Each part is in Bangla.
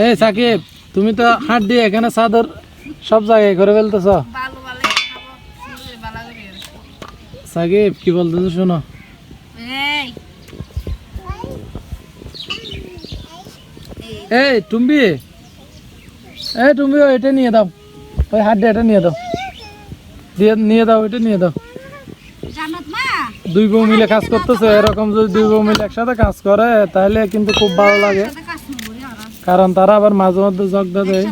এই সাকিব তুমি তো হাত দিয়ে এখানে চাদর সব জায়গায় করে ফেলতেছ সাকিব কি বলতেছো শোনো। এই। টুম্বি। এই টুম্বি এটা নিয়ে দাও। ওই হাত দিয়ে এটা নিয়ে দাও। দিয়ে নিয়ে দাও এটা নিয়ে দাও। দুই বউ মিলে কাজ করতেছে এরকম যদি দুই বউ মিলে একসাথে কাজ করে তাহলে কিন্তু খুব ভালো লাগে সাথে কাজ করব রে ওরা কারণ তারা আবার মাঝে মধ্যে জগদা দেয়।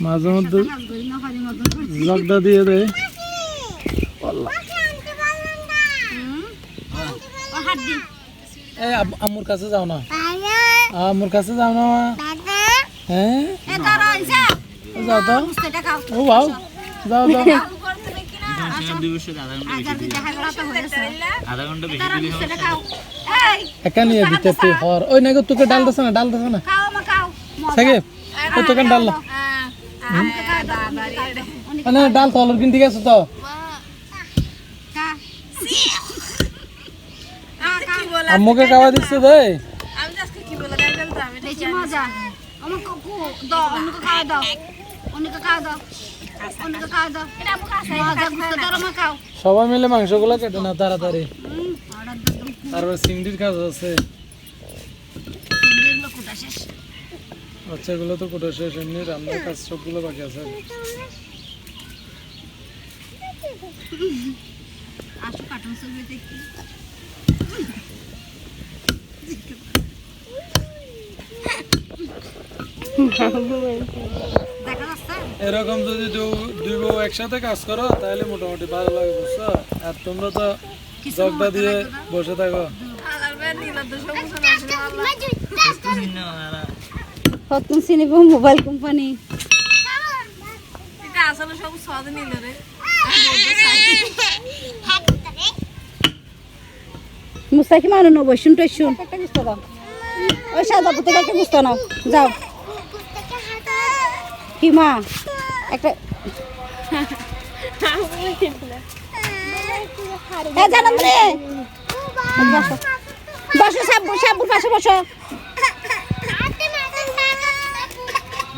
মাঝে মধ্যে জগদা দিয়ে দেয় হুম? ও হাত দি এই আম- আম্মুর কাছে যাও না। আম্মুর কাছে যাও না হ্যাঁ? যাও তো ও যাও যাও। কি এখানে নিয়ে দিতে তুই হর ওই নাকি তোকে ডাল দিছে না ডাল দিছে না? খাও মা খাও। সাকিব ও তোকে ডাল। আমাকে মানে ডাল তো অলর কিনতে গেছো তো। আম্মুকে খাওয়া দিচ্ছে তো এই? বেশি মজা। আমাকে কু দাও খাওয়া দাও অনেকে দাও অনেকে খাওয়া দাও। সবাই মিলে মাংসগুলো কেটে না তাড়াতাড়ি। তারপর চিংড়ির কাজ আছে। আচ্ছা এগুলো কোথা শেষ। বাচ্চাগুলো তো কোটো শেষ এমনি রান্নার কাজ সবগুলো বাকি আছে। আসো কার্টুন ছবি দেখি। এরকম যদি দুই বউ একসাথে কাজ করো তাহলে মোটামুটি ভালো লাগে বুঝছ? আর তোমরা তো জগদা দিয়ে বসে থাকো। হতুন মোবাইল কোম্পানি। মুস্তাকি মানু নব শুন তো শুন একটা গুস্ত দাও ওই সাদা পুতে গুস্ত নাও। যাও। কি মা একটা জানাম রে। বসো বসো সাবু সাবুর পাশে বসো।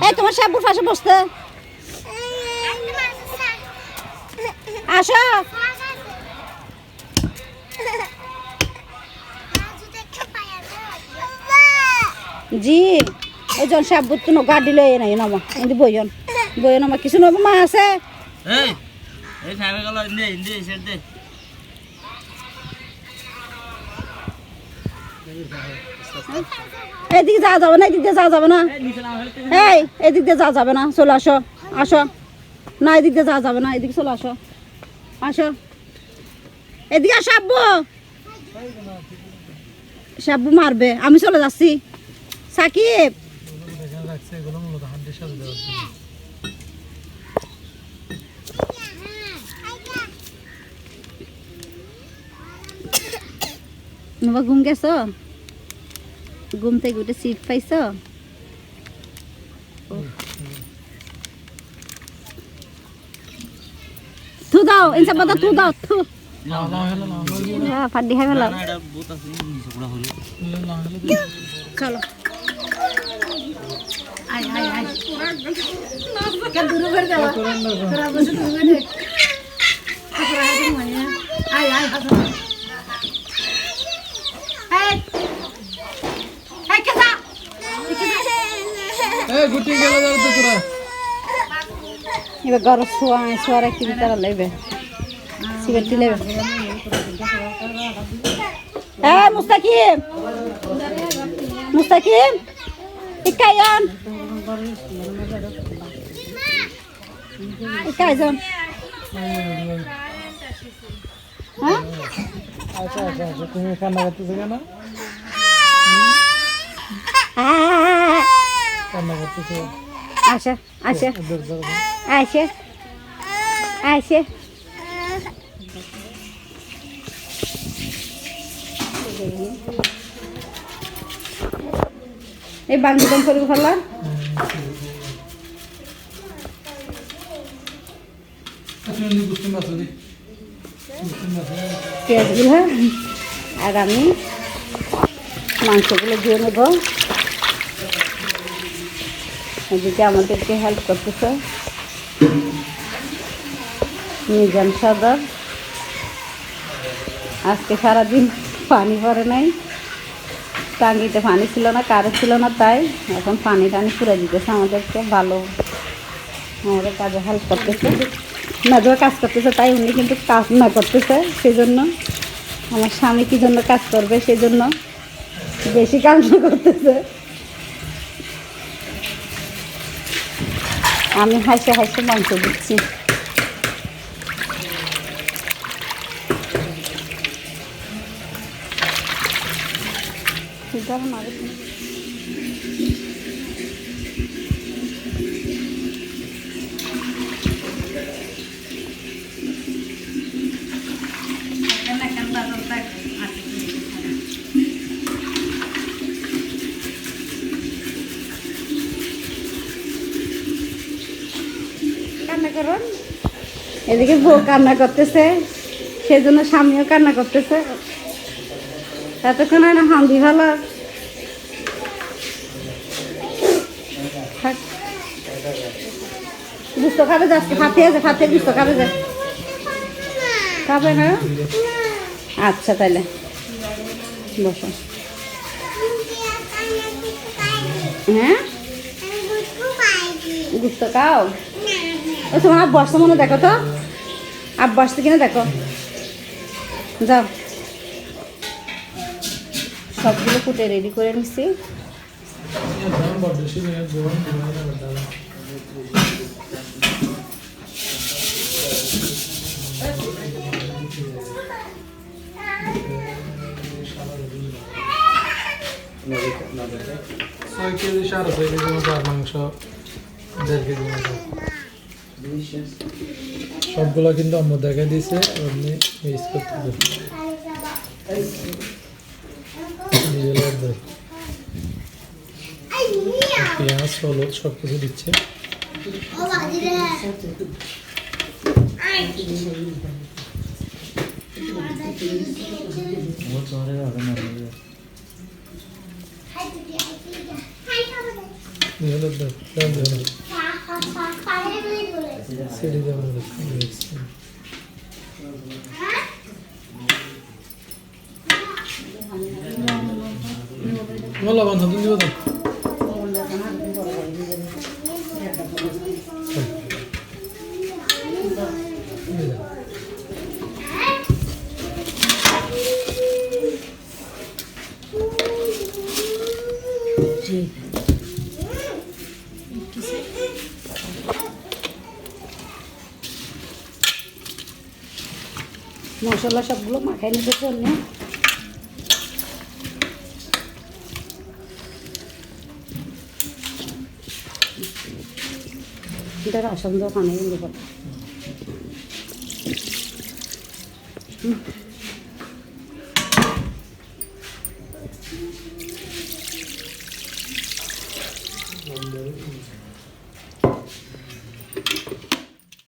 এই তোমার সাবুর পাশে বসতে। আসো। জি। ওই জন সাবুর তো গাড়ি লয়ে নাই নামা আমার কিছু নব মা আছে? এই এই ফ্যামিলি গেল ইন্দে ইন্দে সেট দে। এদিকে যাওয়া যাবে না এদিক দিয়ে যাওয়া যাবে না। এই এদিক দিয়ে যাওয়া যাবে না চলে আসো আসো। না এদিক দিয়ে যাওয়া যাবে না এদিকে চলে আসো আসো। এদিকে আসো আব্বু সাব্বু মারবে আমি চলে যাচ্ছি। সাকিব! এগুলো মূলত হাড্ডির সাথে দেওয়া বাবা ঘুম গেছো ঘুম থেকে উঠে সিট পাইছো থু দাও ইনসা পাতা থু দাও থু হ্যাঁ খাই ফেলাও না এবার গরম শোয়া শোয়ারে কিনে তারা লেবে সিগারেট লেবে হ্যাঁ মুস্তাকিম। মুস্তাকিম। ইকায়ান ইকায়ান হ্যাঁ আচ্ছা আচ্ছা আচ্ছা আচ্ছা আচ্ছা। আচ্ছা আচ্ছা এই বাঙ্গিদম করে ফেলার পেঁয়াজগুলো আর আমি মাংসগুলো দিয়ে নেব। এদিকে আমাদেরকে হেল্প করতেছে। মিজান সদর। আজকে সারাদিন পানি পড়ে নাই। টাঙ্গিতে পানি ছিল না, কারে ছিল না তাই এখন পানি টানি পুরে দিতেছে আমাদেরকে, ভালো আমাদের কাজে হেল্প করতেছে। মেজর কাজ করতেছে তাই উনি কিন্তু কাজ না করতেছে সেই জন্য আমার স্বামী কী জন্য কাজ করবে সেই জন্য বেশি কাজ না করতেছে। আমি হাসে হাসে মাংস দিচ্ছি। দাঁড়ান আগে। এদিকে বউ কান্না করতেছে সেই জন্য স্বামীও কান্না করতেছে এতক্ষণ হয় না হান্দি ভালো গুস্ত খাবে আজকে ফাতে আছে ফাতে গুস্ত খাবে যে। খাবে না আচ্ছা তাহলে বসো। হ্যাঁ? গুস্ত খাও? মনে দেখো তো। আব্বাস তো কিনা, দেখো। যাও। সবগুলো কুটে রেডি করে নিচ্ছি ছয় কেজি মাংস সবগুলো কিন্তু অন্য দেখে দিয়েছে, আপনি মিক্স করতে পেঁয়াজ, হলুদ সব কিছু দিচ্ছে। নিজের লাগবে সিঁড়ি দেওয়া মিক্স মোলা বান্ধব তুমি দিব তো মশলা সবগুলো মাখাই নিতে জন্য এটা রাসন দোকানে কিন্তু।